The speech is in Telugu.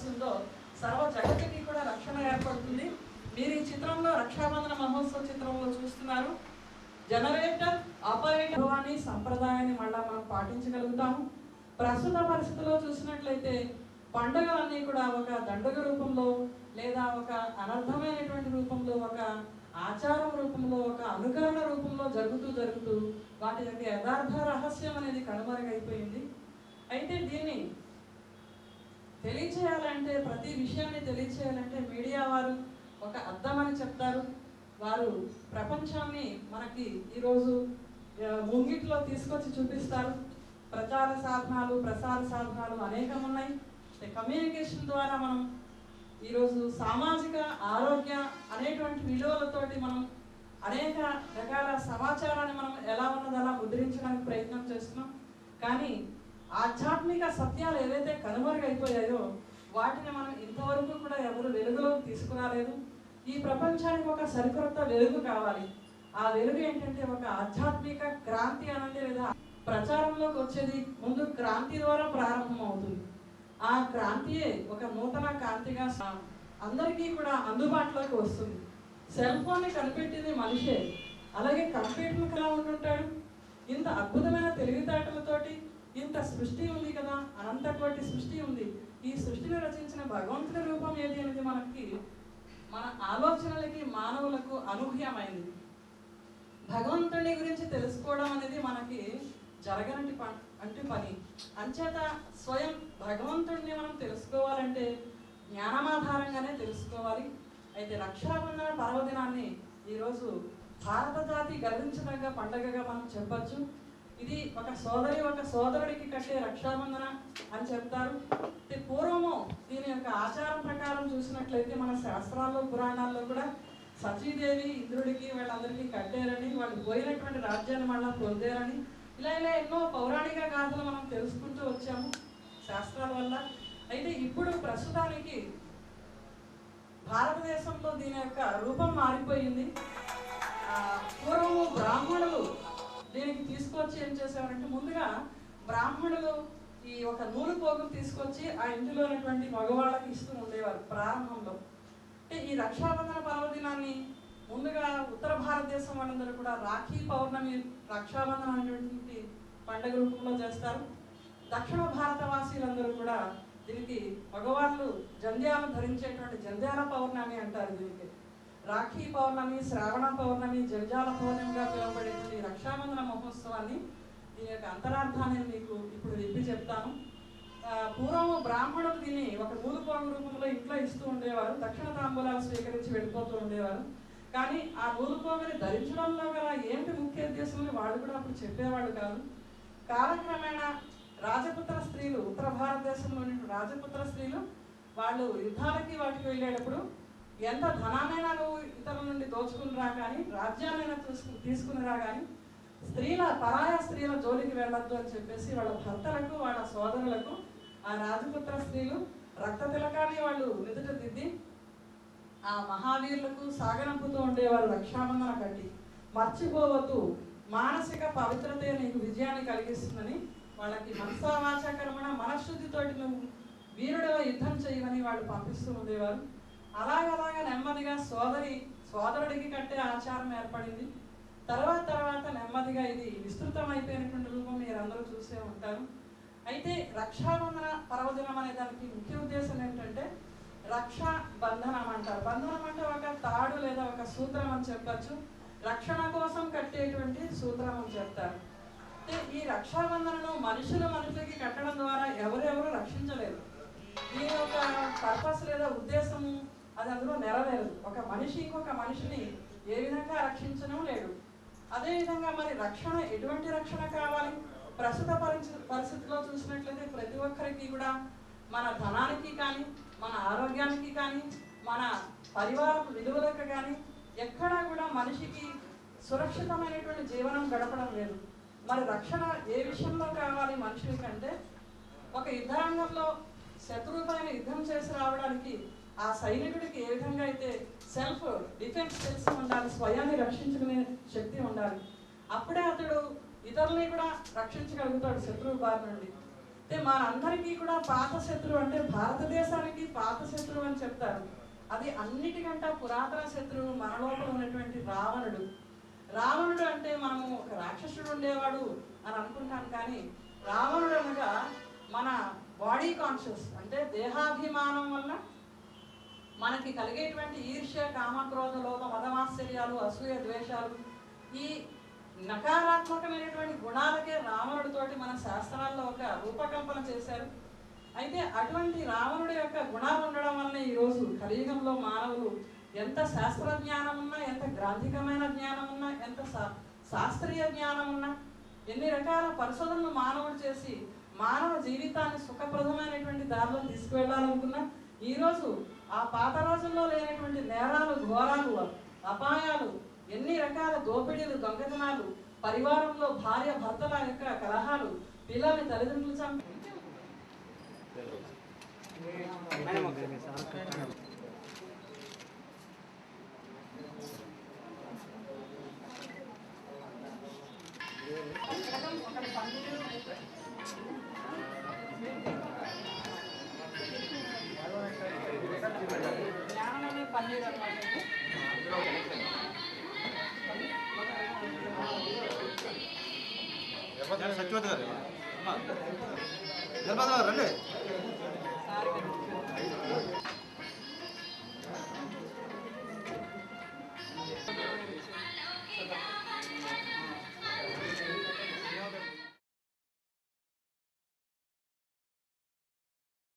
వస్తుందో సర్వ జగతికి కూడా రక్షణ ఏర్పడుతుంది. మీరు ఈ చిత్రంలో రక్షాబంధన మహోత్సవ చిత్రంలో చూస్తున్నారు. జనరేటర్ ఆపరేటర్ అని సంప్రదాయాన్ని మళ్ళా మనం పాటించగలుగుతాము. ప్రస్తుత పరిస్థితిలో చూసినట్లయితే పండుగలన్నీ కూడా ఒక దండగ రూపంలో లేదా ఒక అనర్థమైనటువంటి రూపంలో ఒక ఆచారం రూపంలో ఒక అనుకరణ రూపంలో జరుగుతూ జరుగుతూ వాటి యొక్క యథార్థ రహస్యం అనేది కనుమరుగైపోయింది. అయితే దీన్ని తెలియచేయాలంటే ప్రతి విషయాన్ని తెలియచేయాలంటే మీడియా వారు ఒక అర్థమని చెప్తారు. వారు ప్రపంచాన్ని మనకి ఈరోజు ముంగిట్లో తీసుకొచ్చి చూపిస్తారు. ప్రచార సాధనాలు ప్రసార సాధనాలు అనేకం ఉన్నాయి. కమ్యూనికేషన్ ద్వారా మనం ఈరోజు సామాజిక ఆరోగ్య అనేటువంటి విలువలతోటి మనం అనేక రకాల సమాచారాన్ని మనం ఎలా ఉన్నది అలా ముద్రించడానికి ప్రయత్నం చేస్తున్నాం. కానీ ఆధ్యాత్మిక సత్యాలు ఏదైతే కనుమరుగైపోయాయో వాటిని మనం ఇంతవరకు కూడా ఎవరు వెలుగులోకి తీసుకురాలేదు. ఈ ప్రపంచానికి ఒక సరికొత్త వెలుగు కావాలి. ఆ వెలుగు ఏంటంటే ఒక ఆధ్యాత్మిక క్రాంతి అనండి లేదా ప్రచారంలోకి వచ్చేది ముందు క్రాంతి ద్వారా ప్రారంభం అవుతుంది ఆ క్రాంతియే ఒక నూతన కాంతిగా అందరికీ కూడా అందుబాటులోకి వస్తుంది. సెల్ ఫోన్ని కనిపెట్టింది మనిషే. అలాగే కంప్యూటర్ ఎలా ఉంటుంటాడు ఇంత అద్భుతమైన తెలివితేటలతోటి ఇంత సృష్టి ఉంది కదా అనంత కోటి సృష్టి ఉంది. ఈ సృష్టిని రచించిన భగవంతుని రూపం ఏది అనేది మనకి మన ఆలోచనలకి మానవులకు అనూహ్యమైంది. భగవంతుని గురించి తెలుసుకోవడం అనేది మనకి జరగనటి ప అంటే పని. అంచేత స్వయం భగవంతుడిని మనం తెలుసుకోవాలంటే జ్ఞానమాధారంగానే తెలుసుకోవాలి. అయితే రక్షాబంధన పర్వదినాన్ని ఈరోజు భారత జాతి గర్వించదగ్గ పండగగా మనం చెప్పచ్చు. ఇది ఒక సోదరి ఒక సోదరుడికి కట్టే రక్షాబంధన అని చెప్తారు. అయితే పూర్వము దీని యొక్క ఆచారం ప్రకారం చూసినట్లయితే మన శాస్త్రాల్లో పురాణాల్లో కూడా సతీదేవి ఇంద్రుడికి వాళ్ళందరికీ కట్టారని వాళ్ళు పోయినటువంటి రాజ్యాన్ని మళ్ళీ పొందారని ఇలా ఇలా ఎన్నో పౌరాణిక గాథలు మనం తెలుసుకుంటూ వచ్చాము శాస్త్రాల వల్ల. అయితే ఇప్పుడు ప్రస్తుతానికి భారతదేశంలో దీని యొక్క రూపం మారిపోయింది. పూర్వము బ్రాహ్మణులు ఏం చేసేవారంటే ముందుగా బ్రాహ్మణులు ఈ ఒక నూలు పోగులు తీసుకొచ్చి ఆ ఇంటిలో ఉన్నటువంటి మగవాళ్ళకి ఇస్తూ ఉండేవారు ప్రారంభంలో. అంటే ఈ రక్షాబంధన పర్వదినాన్ని ముందుగా ఉత్తర భారతదేశం వాళ్ళందరూ కూడా రాఖీ పౌర్ణమి రక్షాబంధన అనేటువంటి పండుగ రూపంలో చేస్తారు. దక్షిణ భారతవాసీలందరూ కూడా దీనికి మగవాళ్ళు జంధ్యాలు ధరించేటువంటి జంధ్యాల పౌర్ణమి అంటారు దీనికి. రాఖీ పౌర్ణమి శ్రావణ పౌర్ణమి జంజాల పౌర్ణమిగా పిలువబడేటువంటి రక్షాబంధన మహోత్సవాన్ని దీని యొక్క అంతరార్థాన్ని మీకు ఇప్పుడు విప్పి చెప్తాను. పూర్వము పూర్వం బ్రాహ్మణులు దీన్ని ఒక నూలు రూపంలో ఇంట్లో ఇస్తూ ఉండేవారు దక్షిణ తాంబూలాలు స్వీకరించి వెళ్ళిపోతూ ఉండేవారు. కానీ ఆ నూలు ధరించడంలో గల ఏంటి ముఖ్య ఉద్దేశం వాళ్ళు కూడా అప్పుడు చెప్పేవాళ్ళు కాదు. కాలక్రమేణా రాజపుత్ర స్త్రీలు ఉత్తర భారతదేశంలోని రాజపుత్ర స్త్రీలు వాళ్ళు యుద్ధాలకి వాటికి వెళ్ళేటప్పుడు ఎంత ధనానైనా నువ్వు ఇతరుల నుండి దోచుకుని రా కానీ రాజ్యాన్నైనా తీసుకు తీసుకుని రా కానీ స్త్రీల పరాయ స్త్రీల జోలికి వెళ్ళొద్దు అని చెప్పేసి వాళ్ళ భర్తలకు వాళ్ళ సోదరులకు ఆ రాజపుత్ర స్త్రీలు రక్త తిలకాన్ని వాళ్ళు నిదుట దిద్ది ఆ మహావీరులకు సాగనంపుతూ ఉండేవారు రక్షాబంధన కట్టి. మర్చిపోవద్దు. మానసిక పవిత్రతే నీకు విజయాన్ని కలిగిస్తుందని వాళ్ళకి మనసావాచకరమైన కర్మణ మనశుద్ధితోటి నువ్వు వీరుడవ యుద్ధం చేయమని వాళ్ళు పంపిస్తూ ఉండేవారు. అలాగలాగ నెమ్మదిగా సోదరి సోదరుడికి కట్టే ఆచారం ఏర్పడింది. తర్వాత తర్వాత నెమ్మదిగా ఇది విస్తృతమైపోయినటువంటి రూపం మీరందరూ చూసే ఉంటారు. అయితే రక్షాబంధన పర్వదినం అనే దానికి ముఖ్య ఉద్దేశం ఏంటంటే రక్షా బంధనం అంటారు. బంధనం అంటే ఒక తాడు లేదా ఒక సూత్రం అని చెప్పచ్చు. రక్షణ కోసం కట్టేటువంటి సూత్రం అని చెప్తారు. అంటే ఈ రక్షాబంధనను మనుషులు మనుషులకి కట్టడం ద్వారా ఎవరెవరు రక్షించలేరు దీని యొక్క పర్పస్ లేదా ఉద్దేశము అది అందులో నెరవేరదు. ఒక మనిషి ఇంకొక మనిషిని ఏ విధంగా రక్షించడం లేడు. అదేవిధంగా మరి రక్షణ ఎటువంటి రక్షణ కావాలి? ప్రస్తుత పరిస్థితి పరిస్థితిలో చూసినట్లయితే ప్రతి ఒక్కరికి కూడా మన ధనానికి కానీ మన ఆరోగ్యానికి కానీ మన పరివార విలువలకు కానీ ఎక్కడా కూడా మనిషికి సురక్షితమైనటువంటి జీవనం గడపడం లేదు. మరి రక్షణ ఏ విషయంలో కావాలి మనుషులకంటే ఒక యుద్ధరంగంలో శత్రువు పైన యుద్ధం చేసి రావడానికి ఆ సైనికుడికి ఏ విధంగా అయితే సెల్ఫ్ డిఫెన్స్ తెలిసి ఉండాలి స్వయాన్ని రక్షించుకునే శక్తి ఉండాలి అప్పుడే అతడు ఇతరుల్ని కూడా రక్షించగలుగుతాడు శత్రువు బారి నుండి. అయితే మనందరికీ కూడా పాత శత్రువు అంటే భారతదేశానికి పాత శత్రువు అని చెప్తారు. అది అన్నిటికంటే పురాతన శత్రువు మన లోపల ఉన్నటువంటి రావణుడు. రావణుడు అంటే మనము ఒక రాక్షసుడు ఉండేవాడు అని అనుకుంటాం కానీ రావణుడు అనగా మన బాడీ కాన్షియస్ అంటే దేహాభిమానం వల్ల మనకి కలిగేటువంటి ఈర్ష్య కామక్రోధ లోభ మదమాశ్చర్యాలు అసూయ ద్వేషాలు ఈ నకారాత్మకమైనటువంటి గుణాలకే రావణుడితోటి మన శాస్త్రాల్లో ఒక రూపకల్పన చేశారు. అయితే అటువంటి రావణుడి యొక్క గుణాలు ఉండడం వల్ల ఈరోజు కలియుగంలో మానవులు ఎంత శాస్త్ర జ్ఞానం ఉన్నా ఎంత గ్రాంధికమైన జ్ఞానం ఉన్నా ఎంత శా- శాస్త్రీయ జ్ఞానం ఉన్నా ఎన్ని రకాల పరిశోధనలు మానవుడు చేసి మానవ జీవితాన్ని సుఖప్రదమైనటువంటి దారిలో తీసుకువెళ్ళాలనుకున్నా ఈరోజు ఆ పాత రోజుల్లో లేనటువంటి నేరాలు ఘోరాలు అపాయాలు ఎన్ని రకాల దోపిడీలు దొంగతనాలు పరివారంలో భార్య భర్తల యొక్క కలహాలు పిల్లల్ని తల్లిదండ్రులు చంపి ಸಚಿವ